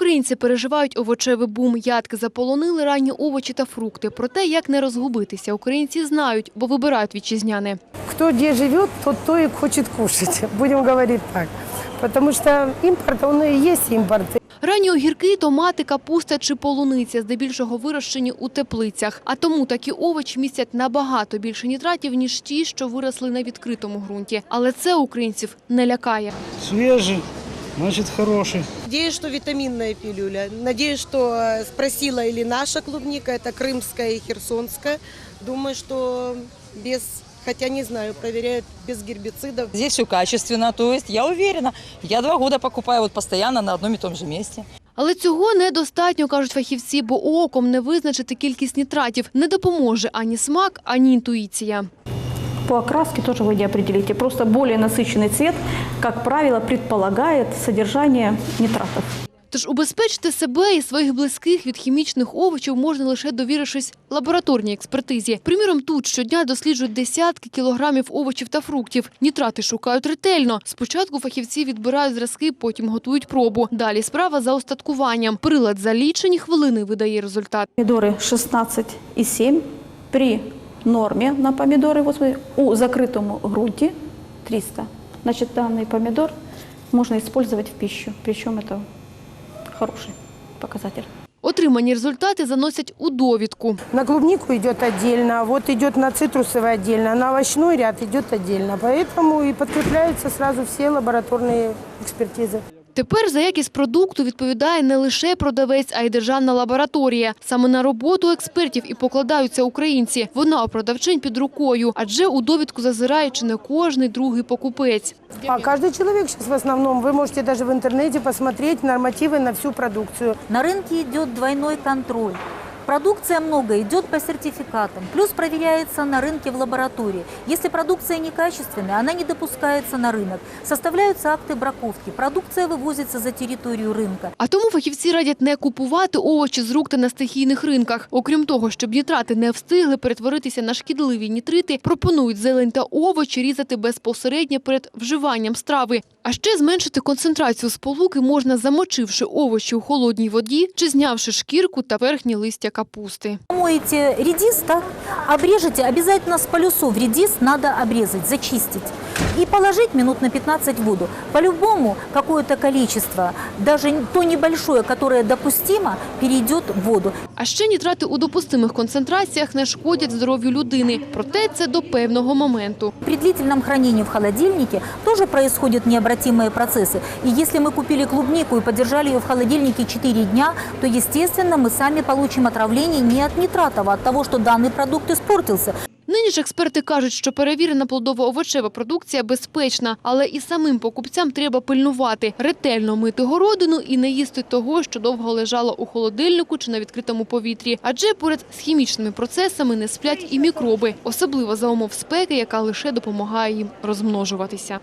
Українці переживають овочевий бум. Ядки заполонили ранні овочі та фрукти. Про те, як не розгубитися, українці знають, бо вибирають вітчизняне. Кто где живет, тот то и хочет кушать. Будем говорить так. Потому что импорт, он и есть импорт. Ранні огірки, томати, капуста чи полуниця здебільшого вирощені у теплицях. А тому такі овочі містять набагато більше нітратів, ніж ті, що виросли на відкритому ґрунті. Але це українців не лякає. Свежий, значит хороший. Надеюсь, что витаминная пилюля. Надеюсь, что э, спросила или наша клубника, это крымская и херсонская. Думаю, что без, хотя не знаю, проверяют без гербицидов. Здесь все качественно, то есть я уверена. Я два года покупаю вот постоянно на одном и том же месте. Але цього недостатньо, кажуть фахівці, бо оком не визначити кількість нітратів не допоможе ані смак, ані інтуїція. По окраске тоже вы не определите. Просто более насыщенный цвет, как правило, предполагает содержание нитратов. Тож убезпечити себе і своїх близьких від хімічних овочів можна лише довірившись лабораторній експертизі. Приміром, тут щодня досліджують десятки кілограмів овочів та фруктів. Нітрати шукають ретельно. Спочатку фахівці відбирають зразки, потім готують пробу. Далі справа за остаткуванням. Прилад за лічені хвилини видає результат. Помидоры 16,7 при Норме на помидоры вот помідори у закрытому ґрунті 300. Значит данный помидор можно использовать в пищу, Причем это хороший показатель. Отримані результаты заносять у довідку. На клубнику идет отдельно, а вот идет на цитрусовый отдельно, а на овощной ряд идет отдельно. Поэтому и підкріпляються сразу все лабораторные экспертизы. Тепер за якість продукту відповідає не лише продавець, а й державна лабораторія. Саме на роботу експертів і покладаються українці. Вона у продавчинь під рукою, адже у довідку зазирає чи не кожний другий покупець. А каждый человек сейчас в основном, вы можете даже в интернете посмотреть нормативы на всю продукцию. На рынке идет двойной контроль. Продукция много идет по сертификатам, плюс проверяется на рынке в лаборатории. Если продукция некачественная, она не допускается на рынок. Составляются акты браковки, продукция вывозится за территорию рынка. А тому фахівці радять не купувати овочі з рук та на стихійних ринках. Окрім того, щоб нітрати не встигли перетворитися на шкідливі нітрити, пропонують зелень та овочі різати безпосередньо перед вживанням страви. А ще зменшити концентрацію сполуки можна, замочивши овочі у холодній воді чи знявши шкірку та верхні листя капусти. Моете редис, так? Обрежете, обязательно с полюсов редис надо обрезать, зачистить И положить минут на 15 в воду. По-любому какое-то количество, даже то небольшое, которое допустимо, перейдет в воду. А ще нітрати у допустимих концентраціях не шкодять здоров'ю людини. Проте це до певного моменту. При длительном хранении в холодильнике тоже происходят необратимые процессы. И если мы купили клубнику и подержали ее в холодильнике 4 дня, то, естественно, мы сами получим отравление не от нитратов, а от того, что данный продукт испортился. Нині ж експерти кажуть, що перевірена плодово-овочева продукція безпечна, але і самим покупцям треба пильнувати, ретельно мити городину і не їсти того, що довго лежало у холодильнику чи на відкритому повітрі. Адже поряд з хімічними процесами не сплять і мікроби, особливо за умов спеки, яка лише допомагає їм розмножуватися.